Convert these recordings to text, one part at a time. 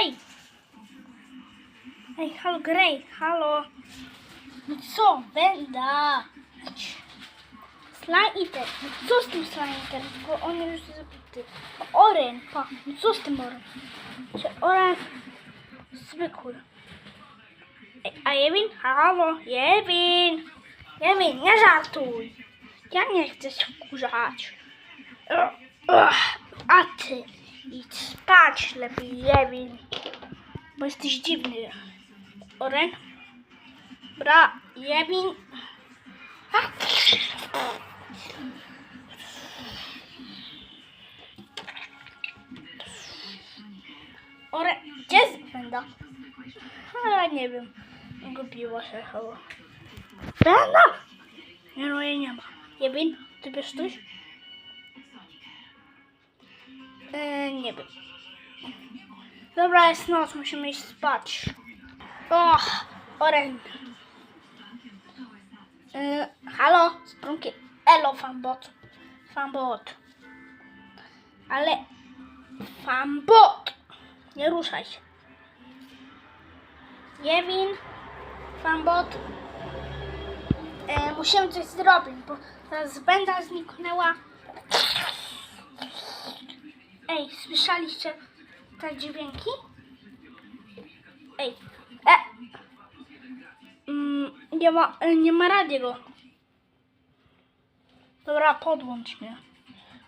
Grey! Ej, halo Grey, halo. No co, Wenda? Slime Eater. No co z tym Slime Eater? Bo on już jest zabity. O, Oren, pa. No co z tym Oren? Czy Oren zwykły? Ej, a Jewin? Halo, Jewin! Jewin, nie żartuj. Ja nie chcę się wkurzać. A ty idź spać lepiej, Jewin. Bo jesteś dziwny. Oren? Bra, Jewin. A. Oren, gdzie jest Benda? Nie wiem. Gubiła się chyba. Benda! Nie no, jej nie ma. Jewin, ty bierz coś? E, nie wiem. Dobra, jest noc, musimy iść spać. Och, Oren. E, halo, sprunki. Elo, fanbot. Fanbot. Ale... Fanbot! Nie ruszaj się. Jewin, fanbot. E, musimy coś zrobić, bo teraz benda zniknęła. Ej, słyszeliście te dźwięki? Ej, e! Mm, nie ma, e, nie ma radiego. Dobra, podłącz mnie.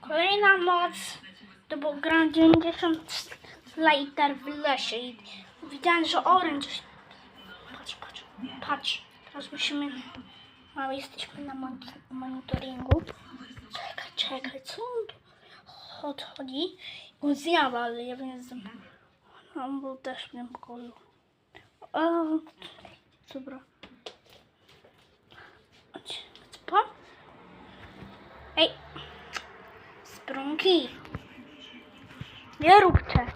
Kolejna noc, to był gram 90 liter w lesie i widziałem, że orange... Patrz, patrz, patrz. Teraz musimy... No, jesteśmy na mon- monitoringu. Czekaj, czekaj, co on tu odchodzi? On zjada, ale ja wiem, że on był też w tym pokoju. O, dobra. Chodź, co? Ej, sprunki. Nie róbcie.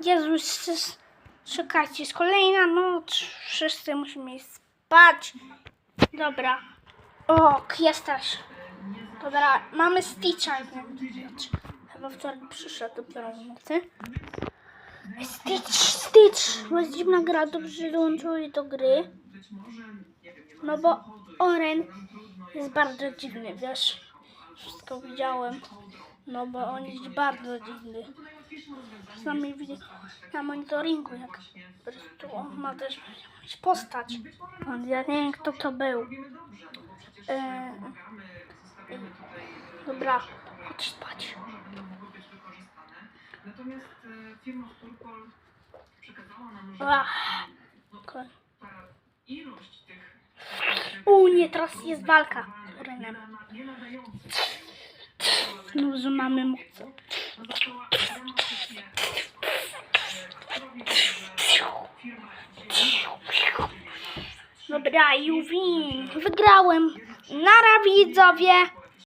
Jezus, czekajcie, jest kolejna noc. Wszyscy musimy spać. Dobra. O, jesteś. Dobra, mamy Stitcha. Chyba wczoraj przyszedł dopiero w nocy. Stitch, Stitch! Bo jest dziwna gra, dobrze dołączyli do gry. No bo Oren jest bardzo dziwny, wiesz. Wszystko widziałem. No bo on jest bardzo dziwny. Czasami widzę na monitoringu, jak po prostu on ma też postać. On- Ja nie wiem, kto to był. E, dobra, chodź spać. Natomiast e, firma przekazała nam, że ilość tych U nie, teraz jest walka z Renem. No, że mamy moc. została dramatycznie Dobra, Juwin, wygrałem. Nara widzowie.